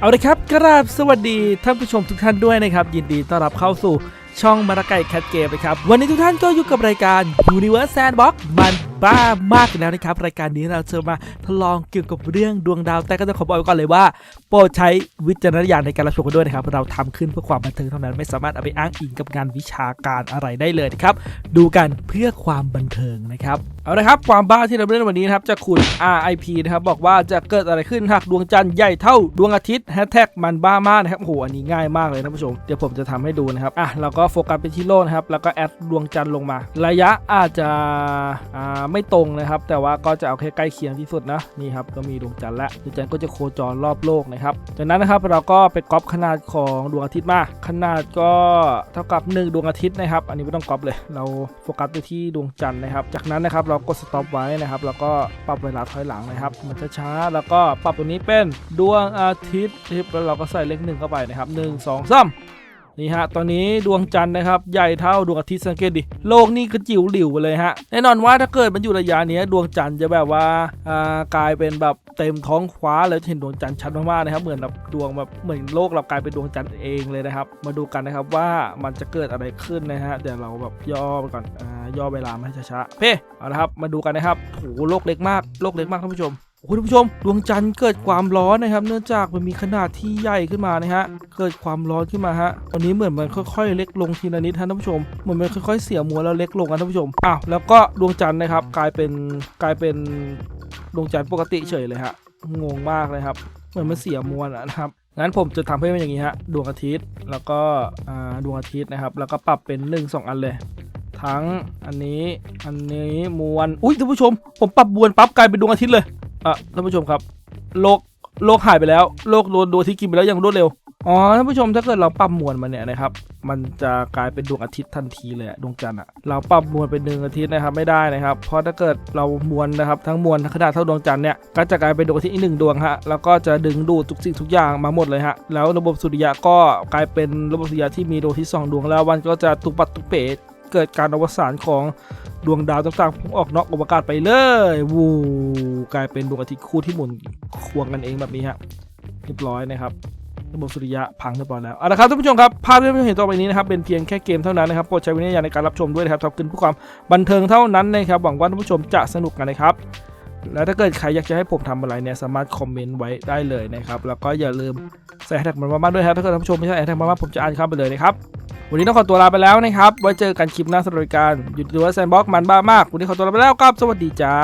เอาละครับกราบสวัสดีท่านผู้ชมทุกท่านด้วยนะครับ ยินดีต้อนรับเข้าสู่ช่องมาราไก่แคทเกมนะครับ วันนี้ทุกท่านก็อยู่กับรายการ Universe Sandbox มัน บ้ามากแล้วนะครับ รายการนี้เราจะมาทดลองเกี่ยวกับเรื่องดวงดาว แต่ก็ต้องขอบอกไว้ก่อนเลยว่า โปรดใช้วิจารณญาณในการรับชมกันด้วยนะครับ เราทำขึ้นเพื่อความบันเทิงเท่านั้น ไม่สามารถเอาไปอ้างอิงกับงานวิชาการอะไรได้เลยนะครับ ดูกันเพื่อความบันเทิงนะครับ เอาละครับ ความบ้าที่เราเล่นวันนี้นะครับจากคุณ RIP นะครับ บอกว่าจะเกิดอะไรขึ้นหากดวงจันทร์ใหญ่เท่าดวงอาทิตย์แฮชแท็กมันบ้ามากนะครับ โอ้โห อันนี้ง่ายมากเลยท่านผู้ชม เดี๋ยวผมจะทำให้ดูนะครับ อะ เราก็โฟกัสไปที่โลกนะครับ แล้วก็แอดดวงจันทร์ลงมา ระยะอาจจะอ่าไม่ตรงนะครับ แต่ว่าก็จะเอาแค่ใกล้เคียงที่สุดนะนี่ครับก็มีดวงจันทร์และดวงจันทร์ก็จะโคจรรอบโลกนะครับจากนั้นนะครับเราก็ไปก๊อปขนาดของดวงอาทิตย์มาขนาดก็เท่ากับ 1 ดวงอาทิตย์นะครับ อันนี้ไม่ต้องก๊อปเลย เราโฟกัสไปที่ดวงจันทร์นะครับ จากนั้นนะครับเรากดสต็อปไว้นะครับแล้วก็ปรับเวลาถอยหลังนะครับ มันจะช้าๆแล้วก็ปรับตัวนี้เป็นดวงอาทิตย์แล้วเราก็ใส่เลขหนึ่งเข้าไปนะครับหนึ่งสองสาม นี่ฮะ ตอนนี้ดวงจันทร์นะครับใหญ่เท่าดวงอาทิตย์สังเกตดิ โลกนี่ก็จิ๋วหลิวเลยฮะ แน่นอนว่าถ้าเกิดมันอยู่ระยะนี้ดวงจันทร์จะแบบว่า อ่ากลายเป็นแบบเต็มท้องฟ้าเลยเห็นดวงจันทร์ชัดมากๆนะครับ เหมือนแบบดวงแบบเหมือนโลกเรากลายเป็นดวงจันทร์เองเลยนะครับ มาดูกันนะครับว่ามันจะเกิดอะไรขึ้นนะฮะ เดี๋ยวเราแบบย่อไปก่อน อ่า ย่อเวลามาให้ช้าๆ เพ่เอาละครับ มาดูกันนะครับ โห โลกเล็กมาก โลกเล็กมากท่านผู้ชม โอ้ท่านผู้ชมดวงจันทร์เกิดความร้อนนะครับ เนื่องจากมันมีขนาดที่ใหญ่ขึ้นมานะฮะเกิดความร้อนขึ้นมาฮะตอนนี้เหมือนมันค่อยๆ เล็กลงทีละนิดท่านผู้ชมเหมือนมันค่อยๆ เสียมวลแล้วเล็กลงนะท่านผู้ชมอ้าวแล้วก็ดวงจันทร์นะครับ กลายเป็นกลายเป็นดวงจันทร์ปกติเฉยเลยฮะงงมากเลยครับ เหมือนมันเสียมวลนะครับงั้นผมจะทำให้มันอย่างนี้ฮะดวงอาทิตย์แล้วก็ดวงอาทิตย์นะครับ แล้วก็ปรับเป็น 1 2 อันเลย ทั้งอันนี้อันนี้มวลอุ้ยท่านผู้ชม ผมปรับมวลปั๊บกลายเป็นดวงอาทิตย์เลย อะท่านผู้ชมครับ โลกโลกหายไปแล้ว โลกโดนดวงอาทิตย์กินไปแล้วอย่างรวดเร็ว อ๋อท่านผู้ชมถ้าเกิดเราปรับมวลมันเนี่ยนะครับ มันจะกลายเป็นดวงอาทิตย์ทันทีเลยดวงจันทร์อะเราปรับมวลเป็นดวงอาทิตย์นะครับไม่ได้นะครับ เพราะถ้าเกิดเรามวลนะครับทั้งมวลขนาดเท่าดวงจันทร์เนี่ยก็จะกลายเป็นดวงอาทิตย์อีกหนึ่งดวงฮะแล้วก็จะดึงดูดทุกสิ่งทุกอย่างมาหมดเลยฮะแล้วระบบสุริยะก็กลายเป็นระบบสุริยะที่มีดวงอาทิตย์สองดวงแล้ววันก็จะตุกปัดตุกเป๋ เกิดการอวสานของดวงดาวต่างๆพุ่งออกนอกอวกาศไปเลยวูกลายเป็นดวงอาทิตย์คู่ที่หมุนควงกันเองแบบนี้ฮะเรียบร้อยนะครับระบบสุริยะพังเรียบร้อยแล้วเอาละครับท่านผู้ชมครับ ภาพที่ท่านผู้ชมเห็นต่อไปนี้นะครับเป็นเพียงแค่เกมเท่านั้นนะครับโปรดใช้วิจารณญาณในการรับชมด้วยนะครับทำขึ้นเพื่อความบันเทิงเท่านั้นนะครับหวังว่าท่านผู้ชมจะสนุกกันนะครับและถ้าเกิดใครอยากจะให้ผมทำอะไรเนี่ยสามารถคอมเมนต์ไว้ได้เลยนะครับแล้วก็อย่าลืมใส่แฮชแท็กมันมาบ้างด้วยครับถ้าเกิดท่านผู้ชมไม่ใช่แฮชแท็กมันมาผมจะอ่านข้าไปเลยนะครับ วันนี้ต้องขอตัวลาไปแล้วนะครับ ไว้เจอกันคลิปหน้าสำหรับรายการหยุดดูว่าแซนบ็อกมันบ้ามาก วันนี้ขอตัวลาไปแล้วครับ สวัสดีจ้า